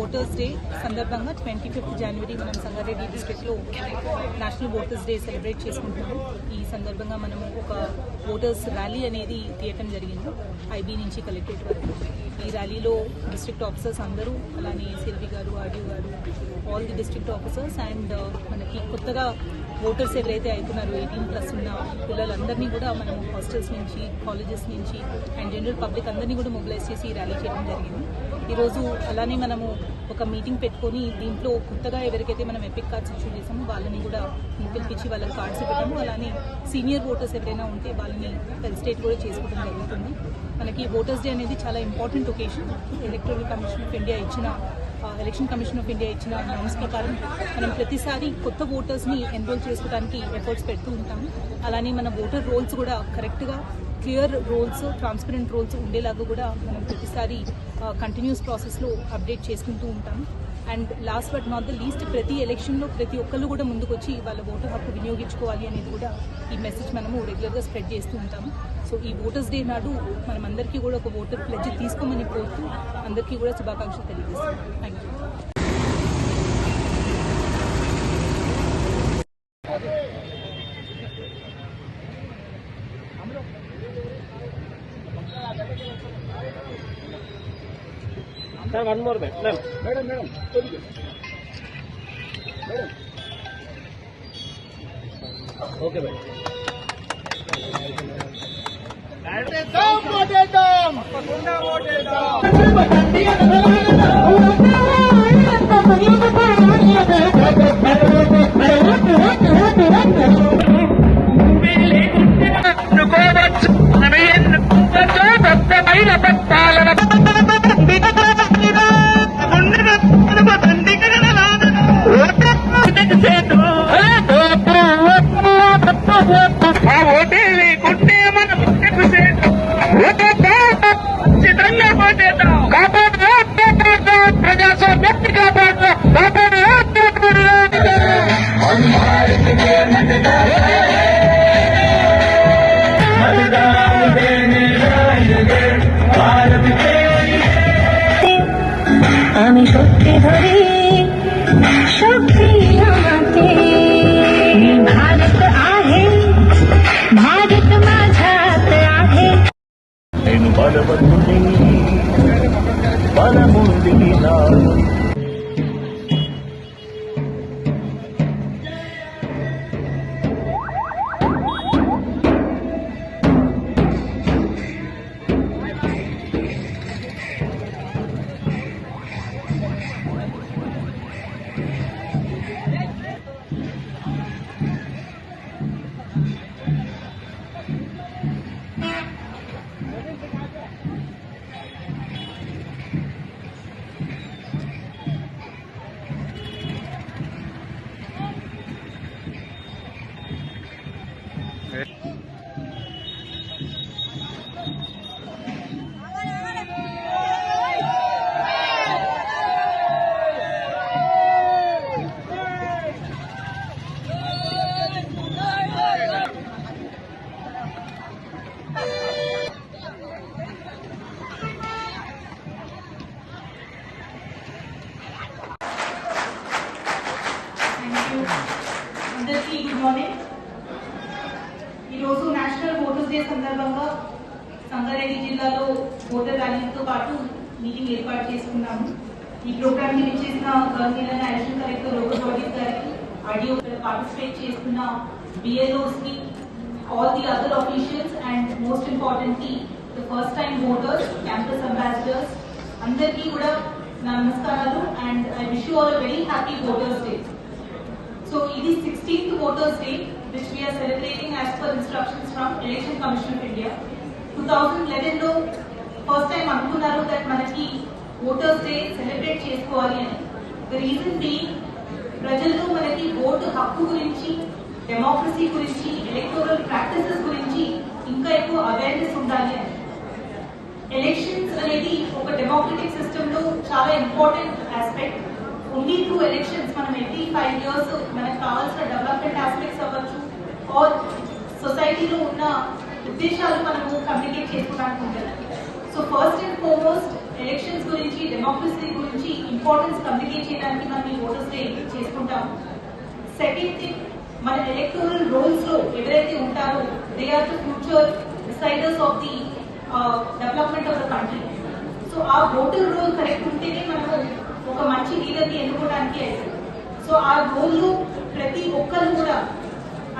voters day సందర్భంగా twenty fifth January మనం సంగారెడ్డి డిస్ట్రిక్ట్లో నేషనల్ ఓటర్స్ డే సెలబ్రేట్ చేసుకుంటున్నాము. ఈ సందర్భంగా మనము ఒక ఓటర్స్ ర్యాలీ అనేది తీయటం జరిగింది. ఐబీ నుంచి కలెక్టరేట్ వరకు. ఈ ర్యాలీలో డిస్ట్రిక్ట్ ఆఫీసర్స్ అందరూ అలానే సిల్వి గారు ఆర్డీఓ గారు all the district officers and మనకి కొత్తగా ఓటర్స్ ఎవరైతే అవుతున్నారో ఎయిటీన్ ప్లస్ ఉన్న పిల్లలందరినీ కూడా మనం హాస్టల్స్ నుంచి కాలేజెస్ నుంచి అండ్ జనరల్ పబ్లిక్ అందరినీ కూడా మొబిలైజ్ చేసి ఈ ర్యాలీ చేయడం జరిగింది. ఈరోజు అలానే మనము ఒక మీటింగ్ పెట్టుకొని దీంట్లో కొత్తగా ఎవరికైతే మనం ఎపిక్ కార్డ్స్ ఇష్యూ చేసామో వాళ్ళని కూడా పిలిపించి వాళ్ళకి కార్డ్స్ ఇవ్వటము అలానే సీనియర్ ఓటర్స్ ఎవరైనా ఉంటే వాళ్ళని ఫెలిసిటేట్ కూడా చేసుకోవడం జరుగుతుంది. మనకి ఓటర్స్ డే అనేది చాలా important occasion electoral commission of India ఇచ్చిన ఎలక్షన్ కమిషన్ ఆఫ్ ఇండియా ఇచ్చిన నామ్స్ ప్రకారం మనం ప్రతిసారి కొత్త ఓటర్స్ని ఎన్రోల్ చేసుకోవడానికి ఎఫర్ట్స్ పెడుతూ ఉంటాము. అలానే మన ఓటర్ రోల్స్ కూడా కరెక్ట్గా క్లియర్ రోల్స్ ట్రాన్స్పరెంట్ రోల్స్ ఉండేలాగా కూడా మనం ప్రతిసారి కంటిన్యూస్ ప్రాసెస్లో అప్డేట్ చేసుకుంటూ ఉంటాము. And last but not the least ప్రతి ఎలక్షన్లో ప్రతి ఒక్కళ్ళు కూడా ముందుకొచ్చి వాళ్ళ ఓటర్ హక్కు వినియోగించుకోవాలి అనేది కూడా ఈ మెసేజ్ మనము రెగ్యులర్గా స్ప్రెడ్ చేస్తూ ఉంటాము. సో ఈ ఓటర్స్ డే నాడు మనం అందరికీ కూడా ఒక ఓటర్ ప్లెడ్జ్ తీసుకోమని కోరుతూ అందరికీ కూడా శుభాకాంక్షలు తెలియజేస్తాం thank you Sir, one more minute. Ma'am. Madam madam Okay, madam. ఆ 你说给他听。ఈ ప్రోగ్రామ్కి ఇచ్చేసిన గవర్నమెంట్ అడిషనల్ కలెక్టర్ లోకల్ గారికి ఆడియో పార్టిసిపేట్ చేస్తున్న బిఎల్ఓస్కి all the other officials and most importantly the first time voters campus ambassadors అందరికీ కూడా నమస్కారాలు and I wish you all very happy voters day so ఇది sixteenth voters day which we are celebrating as per instructions from election commission of India two thousand లెవెన్లో first time అనుకున్నారు that మనకి voters day celebrate చేసుకోవాలి అని. Reason be ప్రజల్లో మనకి vote హక్కు గురించి democracy గురించి ఎలక్టోరల్ ప్రాక్టీసెస్ గురించి ఇంకా ఎక్కువ అవేర్నెస్ ఉండాలి అని. ఎలక్షన్స్ అనేది ఒక డెమోక్రటిక్ సిస్టమ్లో చాలా important aspect only through elections మనం ఎవ్రీ ఫైవ్ ఇయర్స్ మనకు కావాల్సిన డెవలప్మెంట్ ఆస్పెక్ట్స్ అవ్వచ్చు. ఆర్ సొసైటీలో ఉన్న ఉద్దేశాలు మనము కమ్యూనికేట్ చేసుకోవడానికి ఉంటుంది so first and foremost elections గురించి డెమోక్రసీ గురించి ఇంపార్టెన్స్ కమ్యూనికేట్ చేయడానికి మనం ఈ ఓటర్స్ డే చేసుకుంటాం. సెకండ్ థింగ్ మన ఎలక్టోరల్ రోల్స్లో ఎవరైతే ఉంటారో they are the future deciders of the development of the country so ఆ ఓటర్ రోల్ కరెక్ట్ ఉంటేనే మనము ఒక మంచి లీడర్ని ఎన్నుకోవడానికి అవుతుంది సో ఆ రోల్ ప్రతి ఒక్కరు కూడా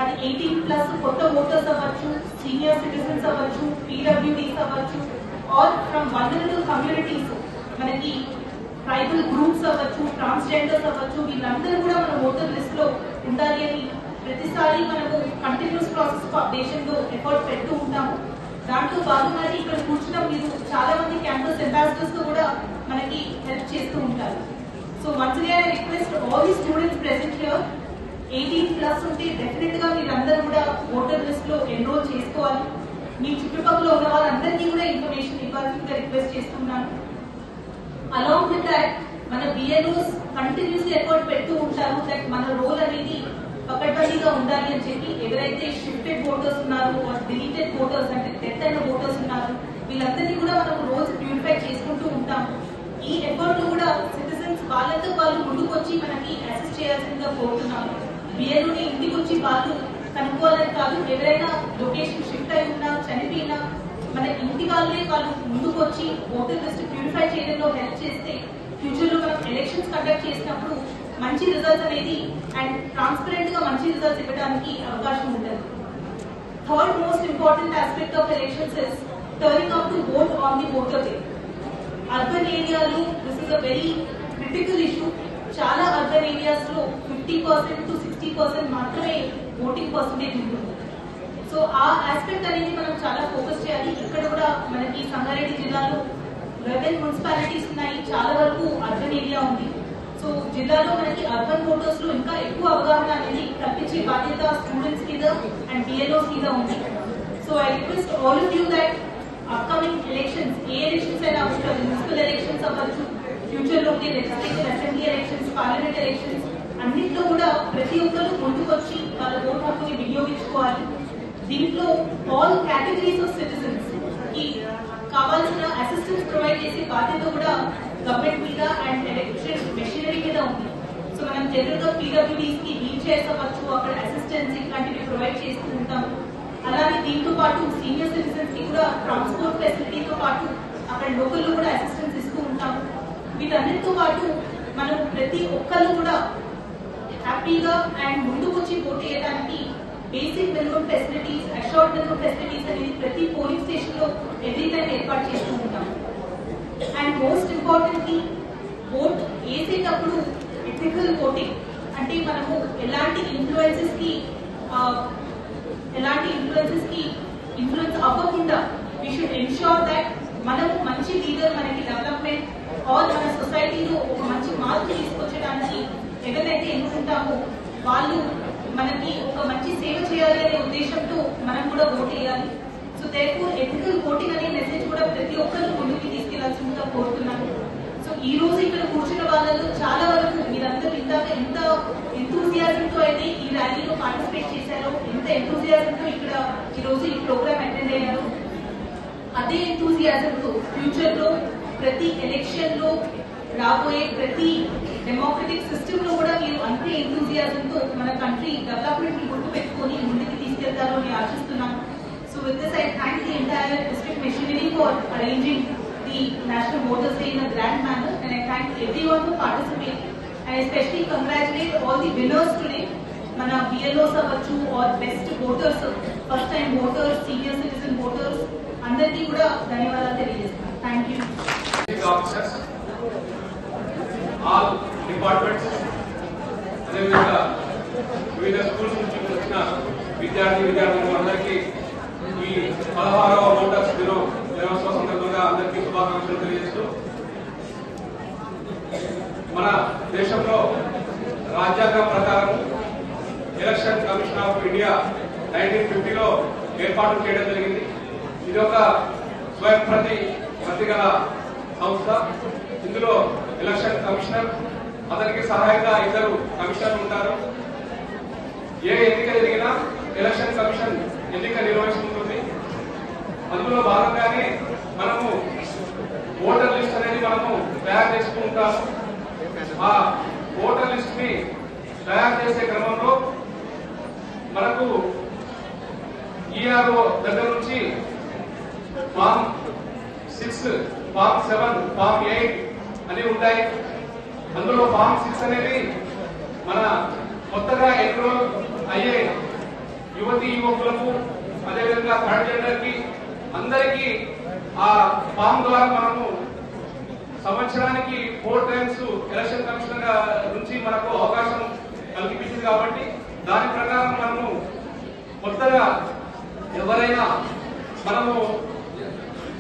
అది ఎయిటీన్ ప్లస్ కొత్త ఓటర్స్ అవ్వచ్చు సీనియర్ సిటిజన్స్ అవ్వచ్చు పీడబ్ల్యూడీస్ అవ్వచ్చు ఆల్ ఫ్రమ్ వనరబుల్ కమ్యూనిటీస్ మనకి ట్రైబల్ గ్రూప్స్ అవ్వచ్చు ట్రాన్స్జెండర్స్ అవ్వచ్చు వీళ్ళందరూ కూడా మన ఓటర్ లిస్ట్లో ఉండాలి అని ప్రతిసారి మనము కంటిన్యూస్ ప్రాసెస్ దేశంలో ఎఫర్ట్ పెడుతూ ఉంటాము. దాంట్లో భాగంగానే ఇక్కడ కూర్చున్న మీరు చాలా మంది క్యాంపస్ అంబాసిడర్స్తో కూడా మనకి హెల్ప్ చేస్తూ ఉంటారు. So once again request all the students present here eighteen plus ఉంటే డెఫినెట్గా మీరందరూ కూడా ఓటర్ లిస్ట్లో ఎన్రోల్ చేసుకోవాలి. మీ చుట్టుపక్కల ఉన్న వాళ్ళందరికీ కూడా ఇన్ఫర్మేషన్ ఇవ్వాల్సిందిగా రిక్వెస్ట్ చేస్తున్నాను. అలాంగ్ విత్ దాట్ మన బిఎల్ఓస్ కంటిన్యూస్ ఎఫర్ట్ పెడుతూ ఉంటారు. దట్ మన రోల్ అనేది పకడ్బందీగా ఉండాలి అని చెప్పి ఎవరైతే షిఫ్టెడ్ ఓటర్స్ ఉన్నారు డిలీటెడ్ ఓటర్స్ అంటే డెత్ అయిన ఓటర్స్ ఉన్నారు వీళ్ళందరినీ కూడా మనం రోజు ప్యూరిఫై చేసుకుంటూ ఉంటాం ఈ ఎఫర్ట్ కూడా సిటిజన్స్ వాళ్ళతో వాళ్ళు ముందుకు వచ్చి మనకి అసిస్ట్ చేయాల్సిందిగా కోరుతున్నాము. బిఎల్ఓని ఇంటికి వచ్చి వాళ్ళు కనుక్కోవాలని కాదు ఎవరైనా లొకేషన్ షిఫ్ట్ అయి ఉన్నా చనిపోయినా మన ఇంటి వాళ్ళే వాళ్ళు ముందుకు వచ్చి ఓటర్ లిస్ట్ ప్యూరిఫై చేయడంలో హెల్ప్ చేస్తే ఫ్యూచర్లో మనం ఎలక్షన్స్ కండక్ట్ చేసినప్పుడు మంచి రిజల్ట్స్ అనేది అండ్ ట్రాన్స్పరెంట్గా మంచి రిజల్ట్స్ ఇవ్వడానికి అవకాశం ఉంటుంది. Third most important aspect of elections is turning up to vote on the voter day urban ఏరియాలో this is a very critical issue చాలా అదర్ ఏరియాస్లో fifty percent to sixty percent మాత్రమే ఓటింగ్ పర్సెంటేజ్ ఉంటుంది. So ఆ aspect అనేది మనం చాలా focus చేయాలి. ఇక్కడ కూడా మనకి సంగారెడ్డి జిల్లాలో లెవెన్ మున్సిపాలిటీస్ ఉన్నాయి. చాలా వరకు అర్బన్ ఏరియా ఉంది. సో జిల్లాలో మనకి అర్బన్ ఓటర్స్లో ఇంకా ఎక్కువ అవగాహన అనేది తప్పించే బాధ్యత స్టూడెంట్స్ మీద అండ్ బిఎల్ఓస్ మీద ఉంది. So I request all of you that upcoming elections A elections అయినా అవసరం మున్సిపల్ ఎలక్షన్స్ అవ్వచ్చు ఫ్యూచర్లో legislative assembly elections parliament elections అన్నింటిలో కూడా ప్రతి ఒక్కరు ముందుకొచ్చి వాళ్ళ ఓటు హక్కుని వినియోగించుకోవాలి. దీంట్లో ఆల్ కేటగిరీస్ ఆఫ్ సిటిజన్స్కి కావాల్సిన అసిస్టెన్స్ ప్రొవైడ్ చేసే బాధ్యత కూడా గవర్నమెంట్ మీద అండ్ ఎలక్షన్ మెషినరీ మీద ఉంది. సో మనం జనరల్గా పీడబ్ల్యూడీస్కి రీచ్ చైర్స్ అక్కడ అసిస్టెన్స్ ఇట్లాంటివి ప్రొవైడ్ చేస్తూ ఉంటాం అలాగే దీంతో పాటు సీనియర్ సిటిజన్స్కి కూడా ట్రాన్స్పోర్ట్ ఫెసిలిటీతో పాటు అక్కడ లోకల్ కూడా అసిస్టెన్స్ ఇస్తూ ఉంటాం వీటన్నిటితో పాటు మనం ప్రతి ఒక్కరు కూడా హ్యాపీగా అండ్ ముందుకు వచ్చి పోటీ చేయడానికి basic minimum facilities assured minimum facilities అనేది ప్రతి పోలింగ్ స్టేషన్లో ఎవ్రీ టైం ఏర్పాటు చేస్తూ ఉంటాం. అండ్ మోస్ట్ ఇంపార్టెంట్లీ ఓట్ వేసేటప్పుడు ఎథికల్ ఓటింగ్ అంటే మనము ఎలాంటి ఇన్ఫ్లుయెన్సెస్కి ఎలాంటి ఇన్ఫ్లుయెన్సెస్కి ఇన్ఫ్లుయెన్స్ అవ్వకుండా వీ షుడ్ ఎన్షోర్ దట్ మనము మంచి లీడర్ మనకి డెవలప్మెంట్ ఆల్ మన సొసైటీలో ఒక మంచి మార్పు తీసుకొచ్చడానికి ఎవరైతే ఎన్నుకుంటామో వాళ్ళు మనకి ఒక మంచి సేవ చేయాలి అనే ఉద్దేశంతో మనం కూడా ఓటు వేయాలి. సో దేకు ఎథికల్ ఓటింగ్ అనే మెసేజ్ కూడా ప్రతి ఒక్కరు ముందుకు తీసుకెళ్ళాల్సిందిగా కోరుతున్నాను. సో ఈ రోజు ఇక్కడ కూర్చున్న వాళ్ళలో చాలా వరకు మీరందరూ ఇందాక ఎంత enthusiasm అయితే ఈ ర్యాలీలో పార్టిసిపేట్ చేశారో ఎంత enthusiasm ఇక్కడ ఈ రోజు ఈ ప్రోగ్రామ్ అటెండ్ అయ్యారో అదే enthusiasm ఫ్యూచర్లో ప్రతి ఎలక్షన్లో రాబోయే ప్రతి డెమోక్రటిక్ సిస్టమ్లో కూడా మీరు అంతే enthusiasm తో మన కంట్రీ డెవలప్మెంట్ని గుర్తు పెట్టుకొని ముందుకు తీసుకెళ్తారు అని ఆశిస్తున్నాం. So with this I thank the entire district machinery for arranging the national voters day in a grand manner and I thank everyone to participate and especially congratulate all the winners today మన BLOs అవ్వచ్చు or best voters first time voters senior citizen voters అందరికీ కూడా ధన్యవాదాలు తెలియజేస్తున్నాను. Thank you officers all departments అదేవిధంగా వివిధ schools నుంచి వచ్చిన విద్యార్థి విద్యార్థులు అందరికీ ఈ పదహారవ మోటార్స్ దినం దినోత్సవ సందర్భంగా అందరికీ శుభాకాంక్షలు తెలియజేస్తూ మన దేశంలో రాజ్యాంగం ప్రకారం election commission of India nineteen ఫిఫ్టీలో ఏర్పాటు చేయడం జరిగింది. ఇది ఒక స్వయం ప్రతి ప్రతిగల సంస్థ ఇందులో ఎలక్షన్ కమిషనర్ అతనికి సహాయంగా ఇద్దరు కమిషనర్లు ఉంటారు. ఏ ఎన్నిక జరిగినా ఎలక్షన్ కమిషన్ ఎన్నిక నిర్వహిస్తుంటుంది అందులో భాగంగానే మనము ఓటర్ లిస్ట్ అనేది మనము తయారు చేసుకుంటాము ఆ ఓటర్ లిస్ట్ని తయారు చేసే క్రమంలో మనకు ఈఆర్ఓ దగ్గర నుంచి form six form seven form eight అని ఉంటాయి. అందులో ఫామ్ సిక్స్ అనేది మన కొత్తగా ఎన్రోల్ అయ్యే యువతి యువకులకు అదేవిధంగా థర్డ్ జెండర్కి అందరికీ ఆ ఫామ్ ద్వారా మనము సంవత్సరానికి ఫోర్ టైమ్స్ ఎలక్షన్ కమిషనర్ నుంచి మనకు అవకాశం కల్పించింది కాబట్టి దాని ప్రకారం మనము కొత్తగా ఎవరైనా మనము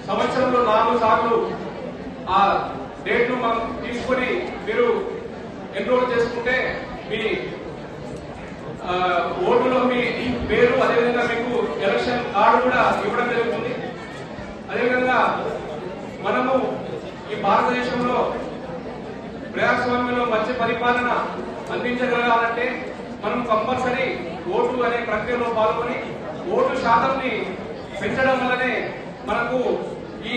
సంవత్సరంలో నాలుగు సార్లు ఆ డేట్ మనం తీసుకొని మీరు ఎన్రోల్ చేసుకుంటే మీ ఓటులో మీ పేరు అదేవిధంగా మీకు ఎలక్షన్ కార్డు కూడా ఇవ్వడం జరుగుతుంది. అదేవిధంగా మనము ఈ భారతదేశంలో ప్రజాస్వామ్యంలో మంచి పరిపాలన అందించగలగాలంటే మనం కంపల్సరీ ఓటు అనే ప్రక్రియలో పాల్గొని ఓటు శాతంని పెంచడం వల్లనే మనకు ఈ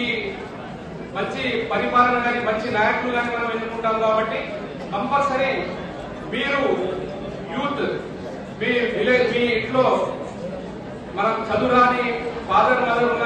మంచి పరిపాలన కానీ మంచి నాయకులు కానీ మనం ఎన్నుకుంటాం కాబట్టి కంపల్సరీ మీరు యూత్ మీ విలేజ్ మీ ఇంట్లో మనం చదువురాని ఫాదర్ మదర్ ఉన్నారు